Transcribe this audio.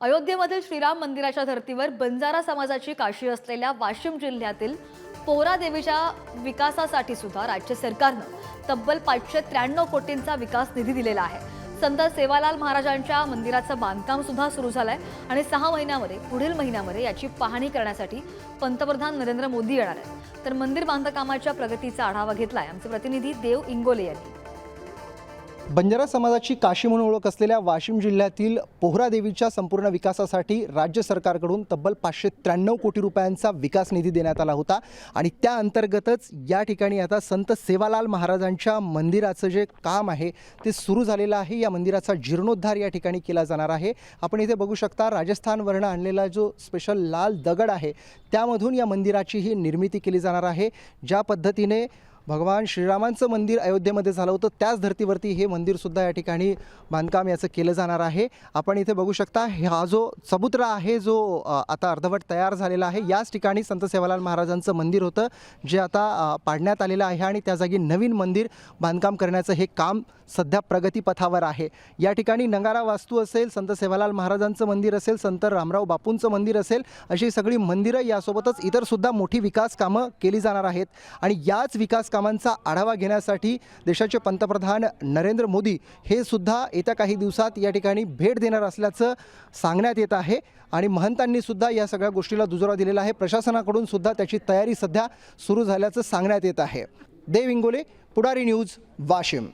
अयोध्येमधील श्रीराम मंदिराच्या धर्तीवर बंजारा समाजाची काशी असलेल्या वाशिम जिल्ह्यातील पोहरा देवीच्या विकासासाठी सुद्धा राज्य सरकारनं तब्बल पाचशे त्र्याण्णव कोटींचा विकास निधी दिलेला आहे. संत सेवालाल महाराजांच्या मंदिराचं बांधकाम सुद्धा सुरू झालंय आणि सहा महिन्यामध्ये पुढील महिन्यामध्ये याची पाहणी करण्यासाठी पंतप्रधान नरेंद्र मोदी येणार आहेत. तर मंदिर बांधकामाच्या प्रगतीचा आढावा घेतलाय आमचे प्रतिनिधी देव इंगोले यांनी. बंजारा समाजाची काशी म्हणून ओळख असलेल्या वाशिम जिल्ह्यातील पोहरा देवीच्या संपूर्ण विकासासाठी राज्य सरकारकडून तब्बल पाचशे त्र्याण्णव कोटी रुपयांचा विकास निधी देण्यात आला होता. आणि त्या अंतर्गतच या ठिकाणी आता संत सेवालाल महाराजांच्या मंदिराचं जे काम आहे ते सुरू झालेलं आहे. या मंदिराचा जीर्णोद्धार या ठिकाणी केला जाणार आहे. आपण इथे बघू शकता राजस्थानवरनं आणलेला जो स्पेशल लाल दगड आहे त्यामधून या मंदिराची ही निर्मिती केली जाणार आहे. ज्या पद्धतीने भगवान श्रीरामांचं मंदिर अयोध्येमध्ये झालं होतं. त्याच धर्तीवरती हे मंदिरसुद्धा या ठिकाणी बांधकाम याचं केलं जाणार आहे. आपण इथे बघू शकता हा जो चबुत्रा आहे जो आता अर्धवट तयार झालेला आहे याच ठिकाणी संत सेवालाल महाराजांचं मंदिर होतं जे आता पाडण्यात आलेलं आहे आणि त्या जागी नवीन मंदिर बांधकाम करण्याचं हे काम सध्या प्रगतीपथावर आहे. या ठिकाणी नगारा वास्तू असेल संत सेवालाल महाराजांचं मंदिर असेल संत रामराव बापूंचं मंदिर असेल अशी सगळी मंदिरं यासोबतच इतरसुद्धा मोठी विकास कामं केली जाणार आहेत. आणि याच विकास कामांचा आढावा घेण्यासाठी देशाचे पंतप्रधान नरेंद्र मोदी हे सुद्धा येत्या काही दिवसात या ठिकाणी भेट देणार असल्याचं सांगण्यात येत आहे. आणि महंतांनी सुद्धा या सगळ्या गोष्टीला दुजोरा दिलेला आहे. प्रशासनाकडून सुद्धा त्याची तयारी सध्या सुरू झाल्याचं सांगण्यात येत आहे. देव इंगोले पुढारी न्यूज वाशिम.